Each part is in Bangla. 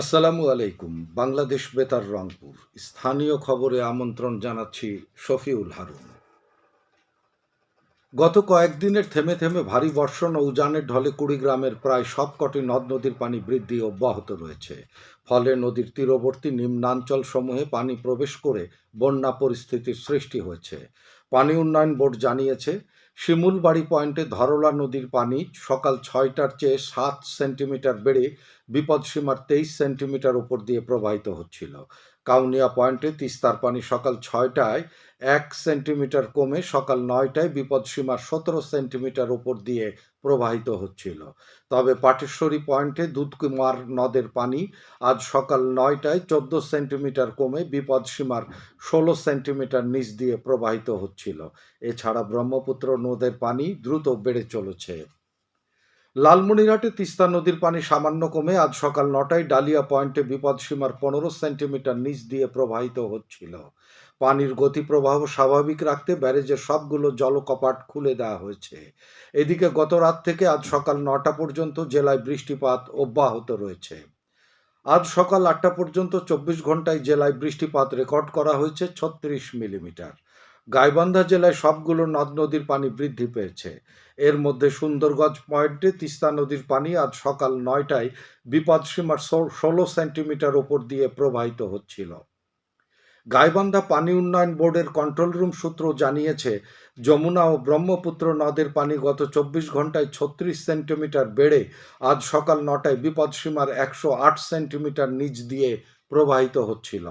আসসালামু আলাইকুম, বাংলাদেশ বেতার রংপুর। স্থানীয় খবরে আমন্ত্রণ জানাচ্ছি শফিউল হারুন। গত কয়েকদিনের থেমে থেমে ভারী বর্ষণ ও উজানের ঢলে কুড়িগ্রামের প্রায় সবকটি নদ নদীর পানি বৃদ্ধি অব্যাহত রয়েছে। ফলে নদীর তীরবর্তী নিম্নাঞ্চল সমূহে পানি প্রবেশ করে বন্যা পরিস্থিতির সৃষ্টি হয়েছে। পানি উন্নয়ন বোর্ড জানিয়েছে, শিমুলবাড়ি পয়েন্টে ধরলা নদীর পানি সকাল ছয়টার চেয়ে সাত সেন্টিমিটার বেড়ে বিপদসীমার তেইশ সেন্টিমিটার উপর দিয়ে প্রবাহিত হচ্ছিল। কাউনিয়া পয়েন্টে তিস্তার পানি সকাল ছয়টায় এক সেন্টিমিটার কমে সকাল নয়টায় বিপদসীমার সতেরো সেন্টিমিটার উপর দিয়ে প্রবাহিত হচ্ছিল। তবে পাটেশ্বরী পয়েন্টে দুধকুমার নদের পানি আজ সকাল নয়টায় চোদ্দ সেন্টিমিটার কমে বিপদসীমার ষোলো সেন্টিমিটার নিচ দিয়ে প্রবাহিত হচ্ছিল। এছাড়া ব্রহ্মপুত্র নদের পানি দ্রুত বেড়ে চলেছে। লালমনিরহাটে তিস্তা নদীর পানি সামান্য কমে আজ সকাল নটায় ডালিয়া পয়েন্টে বিপদসীমার পনেরো সেন্টিমিটার নিচ দিয়ে প্রবাহিত হচ্ছিল। পানির গতি প্রবাহ স্বাভাবিক রাখতে ব্যারেজের সবগুলো জলকপাট খুলে দেওয়া হয়েছে। এদিকে গত রাত থেকে আজ সকাল নটা পর্যন্ত জেলায় বৃষ্টিপাত অব্যাহত রয়েছে। আজ সকাল আটটা পর্যন্ত চব্বিশ ঘন্টায় জেলায় বৃষ্টিপাত রেকর্ড করা হয়েছে ছত্রিশ মিলিমিটার। গাইবান্ধা জেলায় সবগুলো নদ নদীর পানি বৃদ্ধি পেয়েছে। এর মধ্যে সুন্দরগঞ্জ পয়েন্টে তিস্তা নদীর পানি আজ সকাল নয়টায় বিপদসীমার ষোলো সেন্টিমিটার ওপর দিয়ে প্রবাহিত হচ্ছিল। গাইবান্ধা পানি উন্নয়ন বোর্ডের কন্ট্রোল রুম সূত্র জানিয়েছে, যমুনা ও ব্রহ্মপুত্র নদের পানি গত চব্বিশ ঘন্টায় ছত্রিশ সেন্টিমিটার বেড়ে আজ সকাল নটায় বিপদসীমার একশো আট সেন্টিমিটার নিচ দিয়ে প্রবাহিত হচ্ছিল।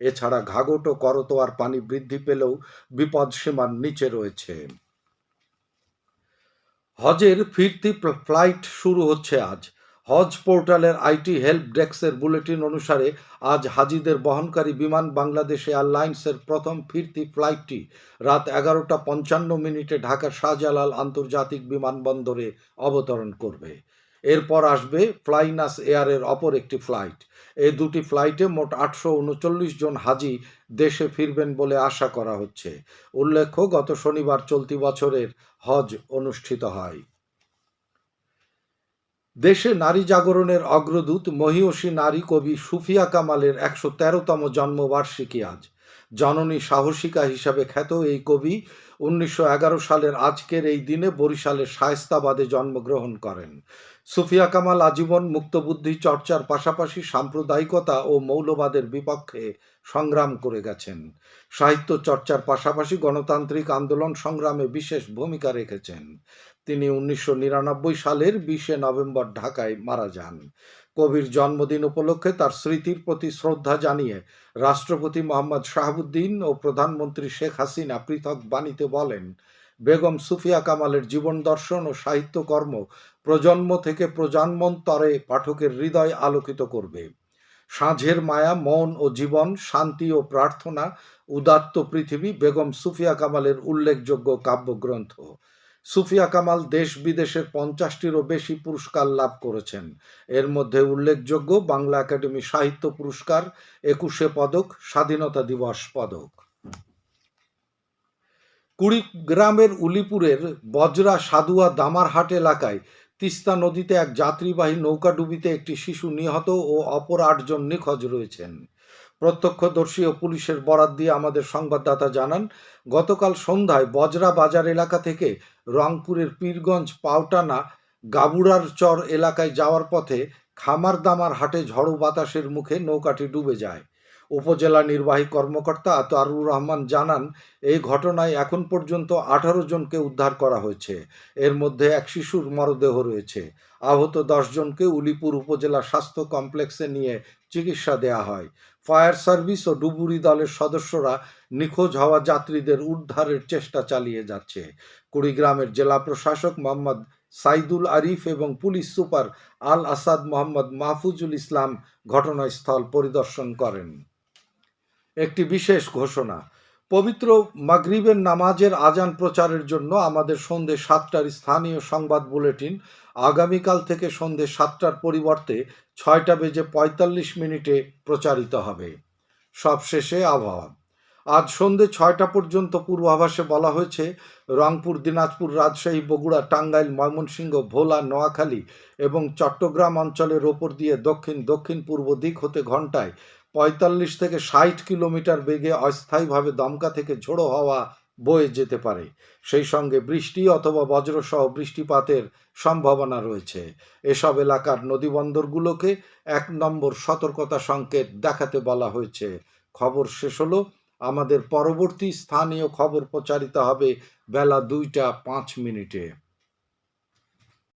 এছাড়া ঘাঘট ও করতোয়ার পানি বৃদ্ধি পেলেও বিপদসীমার নিচে রয়েছে। হজের ফিরতি ফ্লাইট শুরু হচ্ছে আজ। হজ পোর্টালের আইটি হেল্প ডেস্কের বুলেটিন অনুসারে আজ হাজিদের বহনকারী বিমান বাংলাদেশ এয়ারলাইন্সের প্রথম ফিরতি ফ্লাইটটি রাত এগারোটা পঞ্চান্ন মিনিটে ঢাকার শাহজালাল আন্তর্জাতিক বিমানবন্দরে অবতরণ করবে। এরপর আসবে ফ্লাইনাস এয়ারের অপর একটি ফ্লাইট। এই দুটি ফ্লাইটে মোট আটশো উনচল্লিশ জন হাজি দেশে ফিরবেন বলে আশা করা হচ্ছে। উল্লেখ্য, গত শনিবার চলতি বছরের হজ অনুষ্ঠিত হয়। দেশে নারী জাগরণের অগ্রদূত মহিয়সী নারী কবি সুফিয়া কামালের একশো তেরোতম জন্মবার্ষিকী আজ। জননী সাহসিকা হিসাবে খ্যাত এই কবি উনিশশো এগারো সালের আজকের এই দিনে বরিশালের শায়স্তাবাদে জন্মগ্রহণ করেন। সুফিয়া কামাল আজীবন মুক্তবুদ্ধি চর্চার পাশাপাশি সাম্প্রদায়িকতা ও মৌলবাদের বিপক্ষে সংগ্রাম করে গেছেন। সাহিত্য চর্চার পাশাপাশি গণতান্ত্রিক আন্দোলন সংগ্রামে বিশেষ ভূমিকা রেখেছেন। তিনি উনিশশো সালের বিশে নভেম্বর ঢাকায় মারা যান। কবির জন্মদিন উপলক্ষে তার স্মৃতির প্রতি শ্রদ্ধা জানিয়ে রাষ্ট্রপতি মোহাম্মদ শাহাবুদ্দিন ও প্রধানমন্ত্রী শেখ হাসিনা পৃথক বাণীতে বলেন, বেগম সুফিয়া কামালের জীবন দর্শন ও সাহিত্যকর্ম প্রজন্ম থেকে প্রজন্মন্তরে পাঠকের হৃদয় আলোকিত করবে। সাঁঝের মায়া, মন ও জীবন, শান্তি ও প্রার্থনা, উদাত্ত পৃথিবী, বেগম সুফিয়া কামালের উল্লেখযোগ্য কাব্যগ্রন্থ। সুফিয়া কামাল দেশ বিদেশের পঞ্চাশটিরও বেশি পুরস্কার লাভ করেছেন। এর মধ্যে উল্লেখযোগ্য বাংলা একাডেমি সাহিত্য পুরস্কার, একুশে পদক, স্বাধীনতা দিবস পদক। কুড়িগ্রামের উলিপুরের বজরা সাদুয়া দামারহাট এলাকায় তিস্তা নদীতে এক যাত্রীবাহী নৌকাডুবিতে একটি শিশু নিহত ও অপর আটজন নিখোঁজ রয়েছেন। প্রত্যক্ষদর্শী ও পুলিশের বরাত দিয়ে আমাদের সংবাদদাতা জানান, গতকাল সন্ধ্যায় বজরা বাজার এলাকা থেকে রংপুরের পীরগঞ্জ পাউটানা গাবুড়ার চর এলাকায় যাওয়ার পথে খামারদামার হাটে ঝড়ো বাতাসের মুখে নৌকাটি ডুবে যায়। উপজেলা নির্বাহী কর্মকর্তা আতোয়ারুর রহমান জানান, এই ঘটনায় এখন পর্যন্ত আঠারো জনকে উদ্ধার করা হয়েছে। এর মধ্যে এক শিশুর মরদেহ রয়েছে। আহত দশজনকে উলিপুর উপজেলা স্বাস্থ্য কমপ্লেক্সে নিয়ে চিকিৎসা দেয়া হয়। ফায়ার সার্ভিস ও ডুবুরি দলের সদস্যরা নিখোঁজ হওয়া যাত্রীদের উদ্ধারের চেষ্টা চালিয়ে যাচ্ছে। কুড়িগ্রামের জেলা প্রশাসক মোহাম্মদ সাইদুল আরিফ এবং পুলিশ সুপার আল আসাদ মোহাম্মদ মাহফুজুল ইসলাম ঘটনাস্থল পরিদর্শন করেন। একটি বিশেষ ঘোষণা। পবিত্র মাগরিবের নামাজের আজান প্রচারের জন্য আমাদের সন্ধে সাতটার স্থানীয় সংবাদ বুলেটিন আগামীকাল থেকে সন্ধে সাতটার পরিবর্তে ছয়টা বেজে পঁয়তাল্লিশ মিনিটে প্রচারিত হবে। সবশেষে আবহাওয়া। আজ সন্ধে ছয়টা পর্যন্ত পূর্বাভাসে বলা হয়েছে, রংপুর, দিনাজপুর, রাজশাহী, বগুড়া, টাঙ্গাইল, ময়মনসিংহ, ভোলা, নোয়াখালী এবং চট্টগ্রাম অঞ্চলের ওপর দিয়ে দক্ষিণ দক্ষিণ পূর্ব দিক হতে ঘন্টায় পঁয়তাল্লিশ থেকে ষাট কিলোমিটার বেগে অস্থায়ীভাবে দমকা থেকে ঝোড়ো হওয়া বয়ে যেতে পারে। সেই সঙ্গে বৃষ্টি অথবা বজ্রসহ বৃষ্টিপাতের সম্ভাবনা রয়েছে। এসব এলাকার নদীবন্দরগুলোকে এক নম্বর সতর্কতা সংকেত দেখাতে বলা হয়েছে। খবর শেষ হলো, আমাদের পরবর্তী স্থানীয় খবর প্রচারিত হবে বেলা দুইটা পাঁচ মিনিটে।